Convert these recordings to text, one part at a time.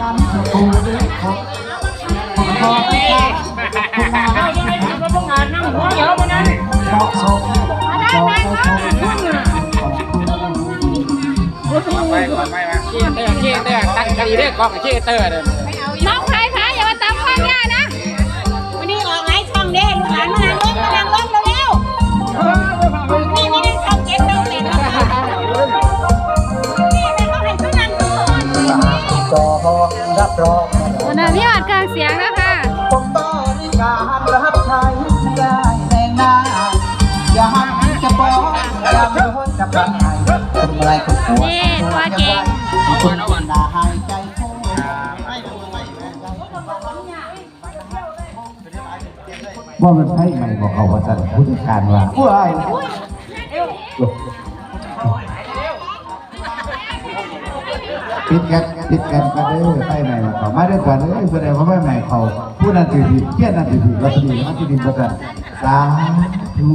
น้ำสุกูเด็กขอบขอบคุณครับคุณมาครับก็ต้องงานนั่งหัวเดียวมานั่นดอกสมดอกสมขอบคุณไปก่อนไปมาเชี่ยเตอร์เชี่ยเตอร์ตั้งใจเรียกกองเชี่ยเตอร์เด้อ วันนั้นพี่หวัดกลางเสียงนะคะผมบริการรับใช้ได้แรงหน้าอย่าหันจะบอกอย่าโดนกับใครเป็นไรคุณปวดนี่ตัวเก่งคุณน่าหายใจโคว่ามันใช่ไหมบอกเขาว่าสั่นผู้จัดการว่าผู้อ้ายปิดกันปิดกันก็ ด้ไปไหนเขามาด้วยกันเลยแสดงว่าไม่ใหม่เขาผู้นั้นถือผิดเที่ยนั้นถือผิดลอตเตอรี่มันที่ดินประกันสาธุ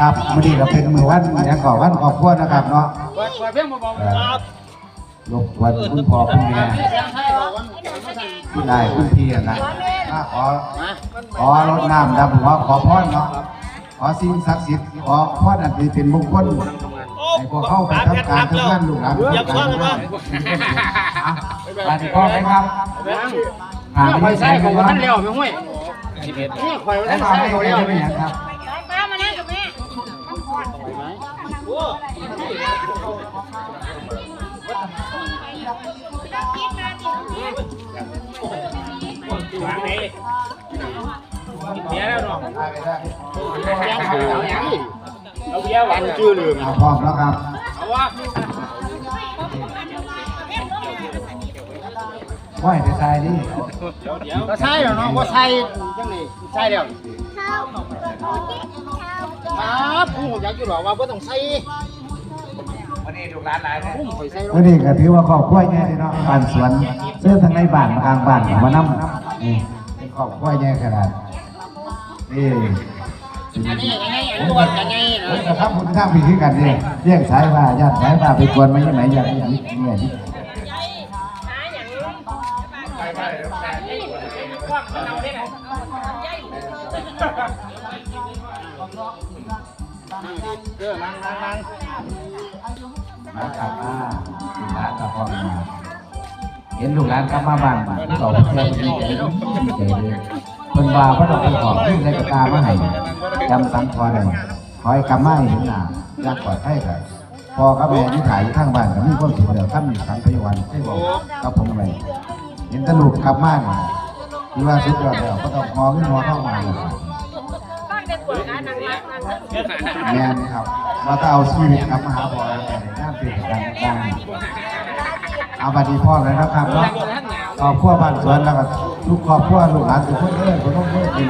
ครับวันนี้เราเป็นมือวันอย่างก่อวันขอบคุณนะครับเนาะเปิดเปิดเพียงมาบอกครันคุณพ่อคุณแม่คุณนายคุณพี่นะขอขอรดน้ำดำหัวขอพรเนาะขอสิ่งศักดิ์สิทธิ์ขอพรอันเป็นมงคล ให้พวกเข้าไปทำการทำงานลูกหลานทำการทำงานปฏิพ่อไหมครับหาคไม่อยใช่ใส่ขกัองนว่าท่านเลี้ยวไม่ห้วยนี่คอยแล้ท่าวนเราใส่ไม่เขาได้เลี้ยวไม่อย่างครับป้ามานั่งกับแม่วางไหนเบียร์แล้วเนาะได้ไม่ได้ยังเขาเอาอย่างนี้ เอาเบียร์หวานชื่อลืมเอาพร้อมแล้วครับเอาวะไหวไปใส่ดิก็ใช่แล้วเนาะก็ใช่จังนี่ใช่แล้วครับผมอยากจะบอกว่าบ่ต้องใส่วันนี้ลูกหลานหลายผมคอยใส่วันนี้ก็ถือว่าครอบครัวใหญ่เนาะบ้านสวนเสื้อทางในบ้านกลางบ้านมานำนี่เป็นครอบครัวใหญ่ขนาดนี่ อันนี้ยังไงอันนี้วันยังไงเฮ้ยนะแต่ถ้าคุณข้างพี่คือกันเนี่ยเรียกสายว่าญาติสายว่าไปกวนมายังไหนอย่างนี้เนี่ยนี่มาขับมาลูกหลานกับพ่อมาเห็นลูกหลานกลับมาบ้านเราเพื่อนดีใจดีใจเลย คนว่าพระเราไปขอขึ้นในกระตามาให้จำสังคอได้คอยกำไม้เห็นหน้าอยากปลอดภัยกันพอกับแม่ที่ถ่ายอยู่ข้างบ้านกับมีความสุขเดียวท่านสังพยวันให้บอกกับผมไปเห็นตลูกกลับมาเนี่ยที่ว่าสุดยอดแล้วก็ต้องมองขึ้นมองเข้ามาเลยครับแม่นครับว่าถ้าเอาชีวิตกลับมหาพ่อลแต่ในงาเป็นการต่างเอาบัดดีพ่อเลยนะครับเนาะครอบครัวบ้านสวนแล้วก็ ทุกครอบครัวลูกหลานทุกคนเลยคนต้องเพื่อกิน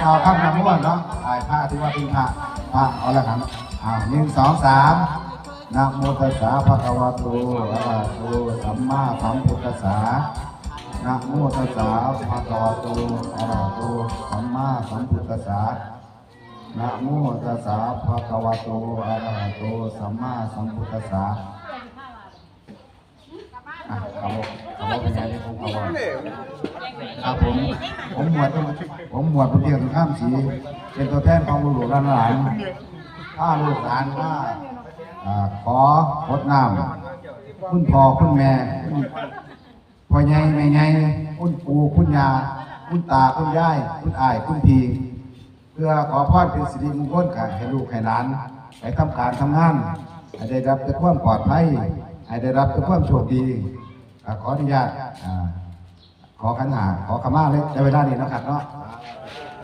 เอาข้ามน้ำม้วนเนาะถ่ายผ้าที่ว่าเป็นผ้าผ้าเอาละครับเอาหนึ่งสองสามนะโมตัสสะภะคะวะโตอะระหะโตสัมมาสัมพุทธัสสะนะโมตัสสะภะคะวะโตอะระหะโตสัมมาสัมพุทธัสสะนะโมตัสสะภะคะวะโตอะระหะโตสัมมาสัมพุทธัสสะ อะเขาบอกเขาบอกเป็นไงที่ผมเขาบอกครับผม ผมหมวดผมหมวดผู้เดียวข้ามสี เป็นตัวแทนของลูกหลานหลานถ้าลูกหลานว่าอ่าขอพดน้ำคุณพ่อคุณแม่คุณพ่อใหญ่แม่ใหญ่คุณปู่คุณยาคุณตาคุณยายคุณอายคุณพี่เพื่อขอพรเป็นสิริมงคลกับให้ลูกให้หลานไปทำการทำงานให้ได้รับแต่ความปลอดภัย ให้ได้รับแต่ความโชคดีอ่าขออนุญาตอ่าขอขันหาขอขมาเลยในเวลานี้นะครับเนาะ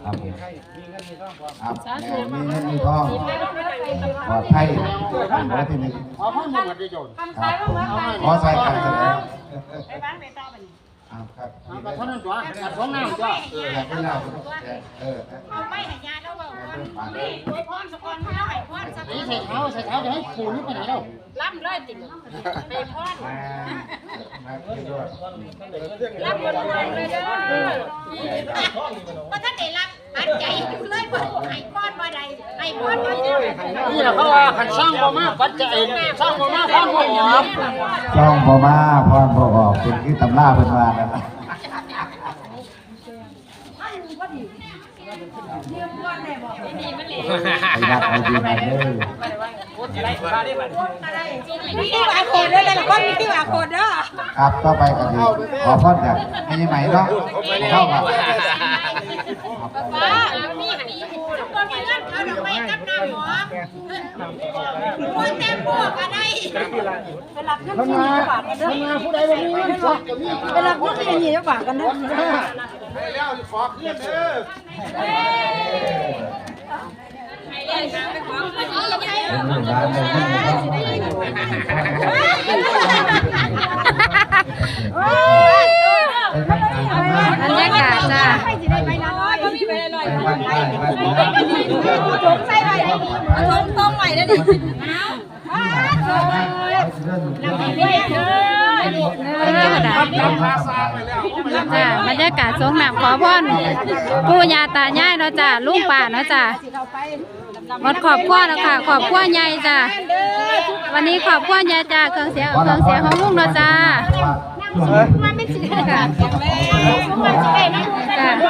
ครับผมครับแม่มีเงินมีทองปลอดภัยเป็นไว้ที่หนึ่งขอพ่อหมดได้โจนครับผมขอใส่กันแสดงไปบ้านไปต่อบัด นี้ครับครับเอาไปเท่านั้นตัวกัดสองน้ำตัวเอออยากให้เราเออเอาไม่ให้ยาแล้วบอกว่านี่อวยพรสกอนให้เราให้พรสักนี่ใส่เท้าใส่เท้าจะให้ปูนี่ไปไหนแล้วล่ำเลยติไปพรมามาที่ด้วยล่ำเลยเลยเด้อว่าท่านได้รับอัดใจอยู่เลยบ่ให้ป้อนบ่ได้ให้ป้อนบ่ได้นี่แหละเขาว่าขันสร้างบ่มาปัจจัยสร้างบ่มาฟังบ่หอมช่องพ่อมาพรพ่อออกเป็นที่ตำราเป็นว่านะไปรักเอาดีมาเลยมีที่ว่าโคตรเด้อแล้วก็มีที่ว่าโคตรเด้อครับต่อไปก็ดีขอพรจากไม่ใช่ไหมเนาะเข้ากับ ป้ามีสีหูบ่มีเงินเอาดอกไม้กับน้ำหอมบ่แต้มบัวก็ได้ทำงานทำงานผู้ใดบ่มีเงินสักก็มีเวลาพูดที่อย่างนี้จะฝากกันนะให้แล้วขอเพียนเด้อเป็นลูกหลานเลยไม่องเป็นนักการทำงานบรรยากาศจ้าไปบ้านไปบ้านไปบ้านสงสัยไว้ได้ดีลงตรงไว้ได้ดีเอาจ้าบรรยากาศสงหนามขอพรปู่ย่าตายายเนาะจ้าลุงป่าเนาะจ้าหมดขอบครัวแล้วค่ะ ขอบครัวใหญ่จ้าวันนี้ขอบครัวใหญ่จ้าเครื่องเสียงเครื่องเสียงของลุงเนาะจ้า มันเป็นสิค่ะจ้ามันสิได้นะจ้าเน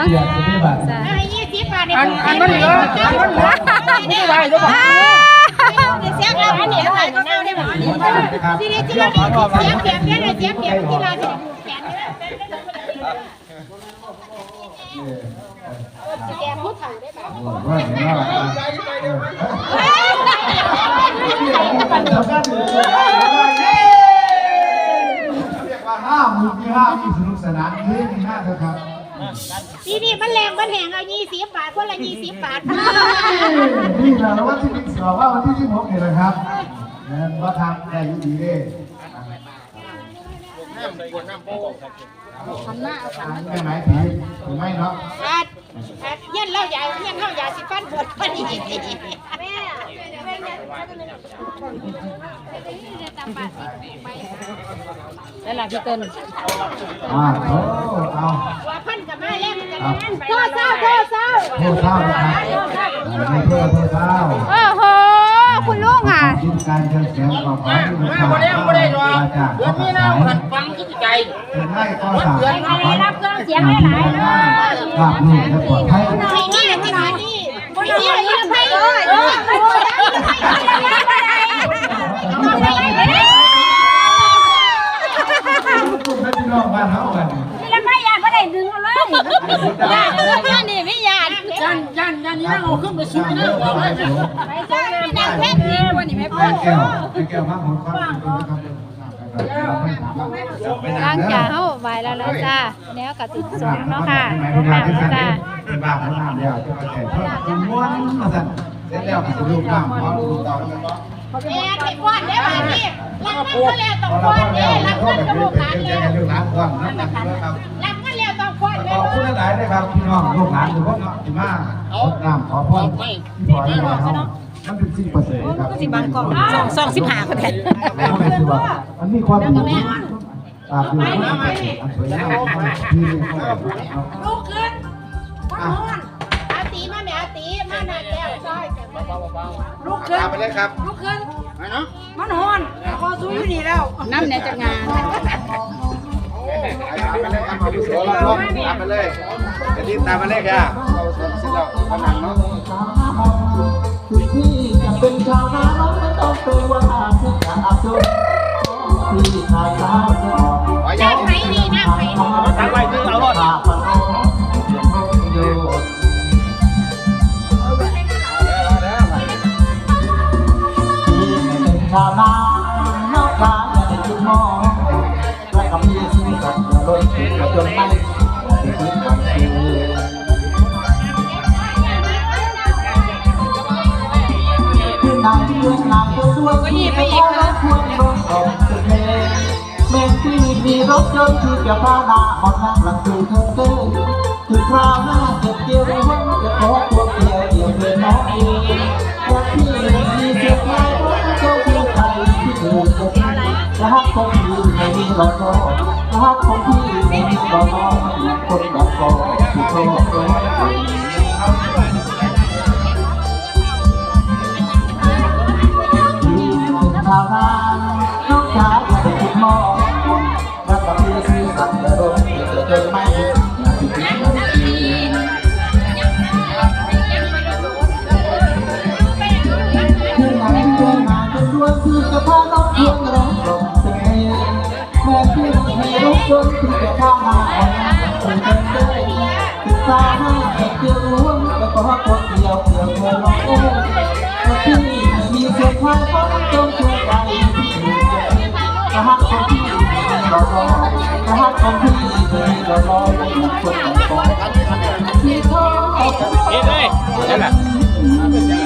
าะจ้าได้ยี่สิบบาทเนี่ยอันอันมันเหลืออันมันเหลือไม่ได้จะบอกเสียงเราอันนี้ไรก็เอาได้หมดทีนี้ที่เราเสียงเปียกเนี่ยเสียงเปียกที่เราจะแขนแกพูดถ่ายได้ไหมเรี ยกว่าห้ามุมที่ห้ามีสนุกสนานนี้มีห้าเถอะครับทีนี้มันแรงมันแหงเอายี่สิบบาทคนละยี่สิบบาทนี่แหละวันที่ที่สองว่าวันที่ที่หกนี่แหละครับเนี่ยว่าทางได้อยุ่ดีเด้ทางไม่หมายผีถูกไหมเนาะอาดอาดเย็นเล่าใหญ่เย็นเล่าใหญ่สิฟันปวดพอดี แม่แล้วล่ะพี่เติ้ลอ่าโอ้เอาว่าพันกับมาเล่นกันนั่นพ่อเศร้าพ่อเศร้าเพื่อเท้านะครับไม่เพื่อเพื่อเท้าโอ้โหคุณลุงอะคิดการเชิญเสียงของขอที่มีมาข่าวบ่ได้บ่ได้ดอกมาจากเดือนข้ามีวนาสารขันฟังคิดใจถึงให้ก็สามรับเครื่องเสียงหลายๆเลยภาพลูกและปลอดภัย ไอ้นี่ที่มานี่คนนี้อะไรยังไงเลยเออไม่ได้ไม่ได้ ลูกและพี่น้องบ้านเฮากัน แล้วไม่อยากไม่ได้ดึงเลยอ ยานี่นี่ไม่ยากยันยันยันนี่เอาขึ้นไปสู้นะบอกเลยไปจ้าไม่นั่งแค่นี้วันนี้ไม่พอแก้วไอ้แก้วมากหมดควารับหลังจากเขาไหวแล้วแล้วจ้าแล้วกับติดสงเนาะค่ะสงหนามจ้าเป็นบ้าของน้ำแล้วจะมาแจกเพิ่มเป็นม้วนมาสั่นเสร็จแล้วก็จะลูกน้ำพอลูกเต่าแล้วก็แม่ไปก้อนได้ไหมนี่รับเงินก็แล้วต้องก้อนเด้รับเงินก็ลูกหลานเจแล้วกันลูกหลานก่อนนะครัรับเงินแล้วต้องก้อน ขอบคุณหลายๆนะครับพี่น้องลูกหลานทุกคนที่มาขอน้ำขอพรที่พอได้แล้วมันเป็นสิ่งประเสริฐครับสิบังกองสองสองสิบห้าคนแทนมันมีความดีตามอยู่ที่อันสวยงามที่นี่เขาแบบเนาะลูกขึ้นอาตีมาแม่อาตีมาหน้าแก้วซอยลูกขึ้นไปเลยครับลูกขึ้นไปเนาะมันหอนพอสู้อยู่นี่แล้วน้ำเนี่ยจะงาน ตามไปเลยครับมาดูโซลาร์ตามไปเลยจะรีบตามมาเลยค่ะเราเสร็จแล้วกำลังเนาะที่จะเป็นชาวนาเราไม่ต้องเป็นว่าที่จะอับดุลที่ชายเท้าจะออนอนั่ยางไผนี่นั่งไผนี่ตามไปถึงเอารถปากมันโอ้เสียงนกโยนที่เป็นชาวนา นถึงจนไม่ที่คิดมันคือที่นายเพื่อนนายก็ด้วยที่ไปอีกนะควรลงออกสุดเลงเมนที่มีรถยนต์ที่จะพาหน้าหอนนั่งหลังสู่เธอเต้ถึงคราวหน้าเก็บเกี่ยวในห้องจะขอพวกเดียวเดียวเพื่อนน้องเองรักที่มีเสียงไล่เพราะเขาเพียงใจที่ถูกจะรักคงอยู่ในนี้รอรอรักของพี่เป็นบ่น้องคนดัก่อที่โทษตัวเอยืนเป็นชาวนาน้องชายเป็นคุณหมอ ให้รบกวนคือจะพามาอ่อนเป็นเดินเลยศึกษาให้เกี่ยวรวมแล้วก็คนเดียวเกี่ยวเงินน้องเอ้ยที่มีเสียงใครเขาจงช่วยใจกระหักของพี่รอรอกระหักของพี่รอรอไม่หมดคนของผมที่เขาเอาแต่เฮ็ดเลยนั่นแหละ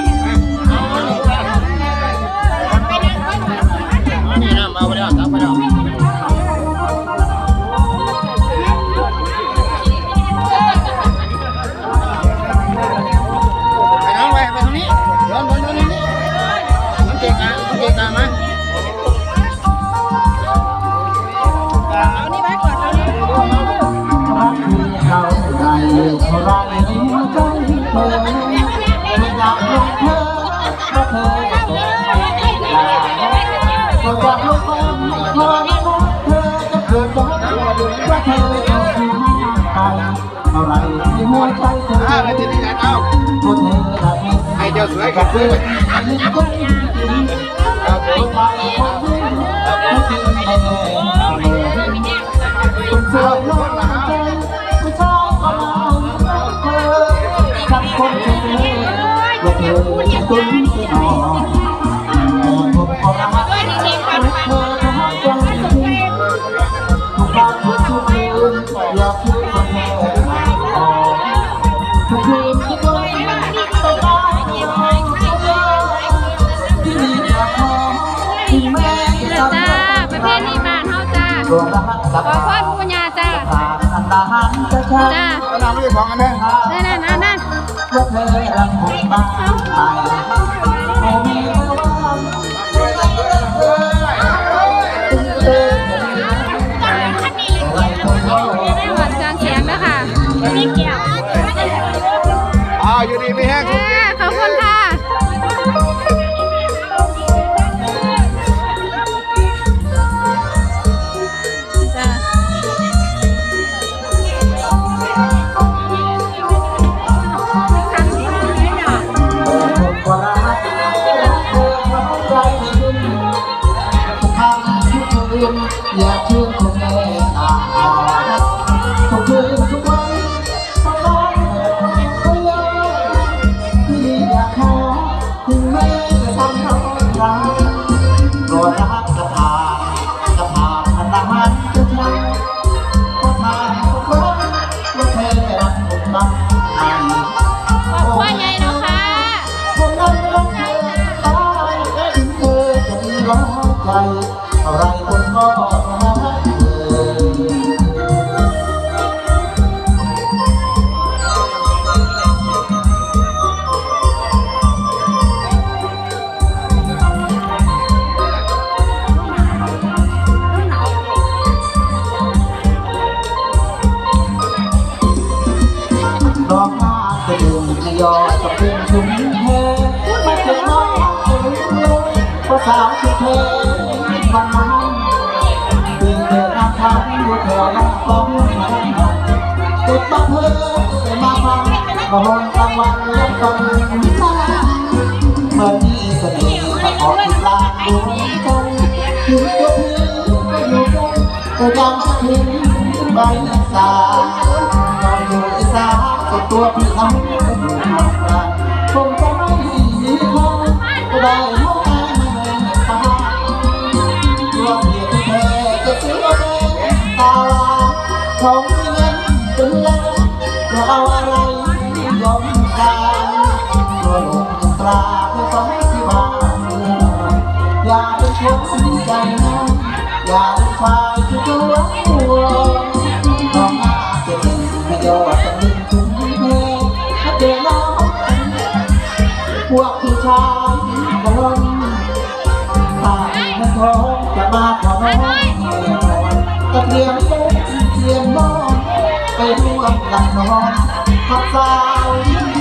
ก็อยากลงเธอเพราะรักเธอจะเกิดจากว่าเธอจะทิ้งไปเท่าไรที่หัวใจเธออ่าไปที่นี่กันเอาพราะเธอได้ให้เจ้าสวยกับเพื่อนเอาไปไปครับทุกสิ่งในโลกคุณเธอลกใจผู้ชายก็มาเธอสักคนเธอว่าเธอจะตุ้นที่นอน จ้าเอนไม่ได้ของกันนะนั่นนั่นนั่นว่นเธอรักผมบ้างไปโอ้มีว่าเธอเธออะไรคนโง่หวานกลางแขงเด้อค่ะนี่เกี่ยวอ่าอยู่ดีไม่แห้ง ร ยอดจะเป็นชุมแพไม่เคยน้องเลยเพราะสาวที่เธอวันนั้นตื่นเต้นอาคารอยู่แถวหน้าฟ้องติดบังเธอมาฟังก็หนกลางวันและตอนมาเมื่อมีเสน่ห์มาขอติดลานดวงใจถึงตัวเธออยู่ใกล้แต่ยังเห็นใบหน้าตานอนอยู่อีสานตัวพี่น้ ค ตาเงินทองจะมาขอน้องก็เธเรียมโต๊ะเรียมนอนไปร่วมกันนอนกับสาว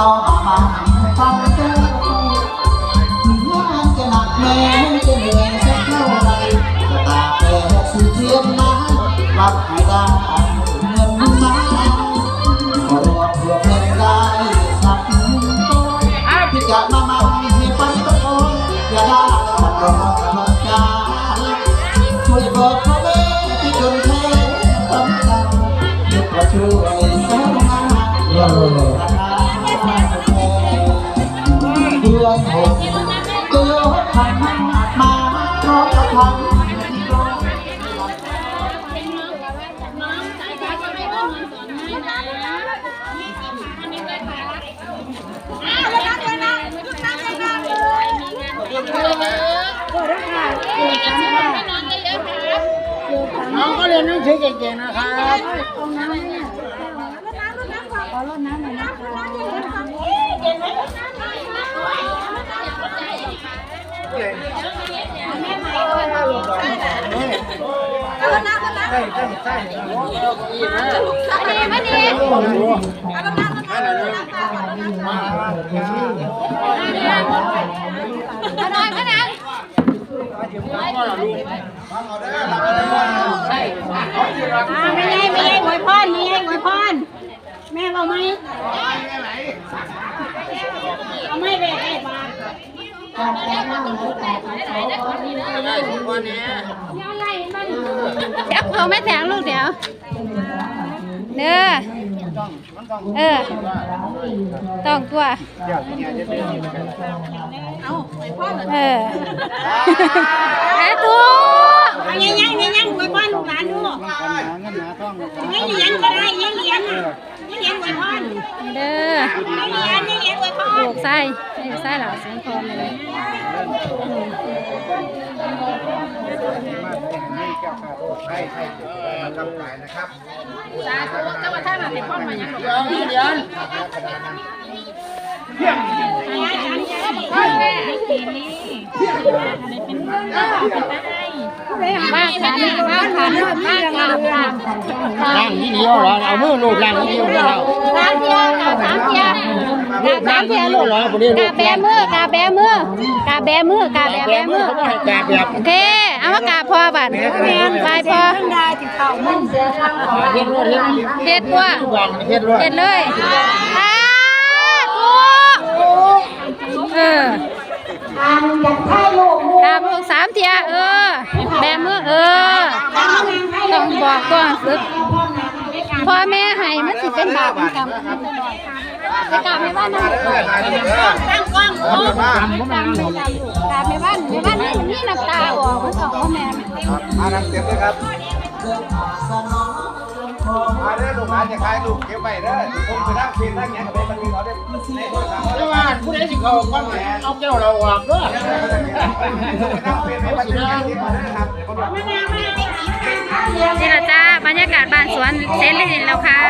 มามาฟังเจอถึงงานจะหนักแม้จะเหนื่อยสักเท่าไรก็ตามแต่สื่อเทียมมารับให้ได้เงินมาก็รวบรวมเงินได้สักหนึ่งก้อนที่จะมามันให้ปันต้นอย่าได้ขัดรองกำลังใจช่วยบอกพ่อแม่ที่จนแท้สำคัญหยุดมาช่วยสร้างงาน น้องก็เรียนหนังสือเก่งๆนะครับ ไม่ใช่ไม่ใช่หวยพรไม่ใช่หวยพรแม่เอาไหมเอาไม่ไปไอ้บา เดี๋ยวเขาไม่แทงลูกเดี๋ยวเด้อเออต้องตัวเออแพ้ตัว เอายังยังยังยังหวยพรลูกหลานดูยังเหรียญก็ได้ยังเหรียญน่ะยังเหรียญหวยพรเด้อยังเหรียญยังเหรียญหวยพรลูกไส้ลูกไส้เหล่าเสียงคอมเลยเดี๋ยวบ้า ขันบ้าขันบ้าขันล่างนี่เดียวเหรอเอามือลูบล่างนี่เดียวเดียวสามเทียกาสามเทียกาสามเทียลูกเหรอกาแบมือกาแบมือกาแบมือกาแบแบมือเขาบอโอเคเอามากาพอบัดแมนบายพอได้ติดเข่ามึงเสียทางขอเฮ็ดรถเฮ็ดเฮ็ดตัววาเฮ็ดเลยอ่าวเออ อันอยากให้ลูกกาลูกสามเทียเออแบมือเออ ต้องบอกก่อนฝึกพ่อแม่ให้มันสิเป็นบาปเป็นกรรมจะกลับไปบ้านนะตั้งกล้องโอ้กลับไปบ้านกลับไปบ้านไปบ้านนี่มันนี่น้ำตาออกมันออกว่าแม่มานั่งเต็มเลยครับ มาเด้อลูกหลานจะขายลูกเก็บไว้เด้อผมไปนั่งฟินนั่งหยังกับมันมีเขาได้ในโทรศัพท์แต่ว่าผู้ใดสิเขาก็เอาแก้วเราออกเด้อนั่งฟินให้มันอยู่ที่มาเด้ครับนี่ละจ้าบรรยากาศบ้านสวนเซนลินแล้วค่ะ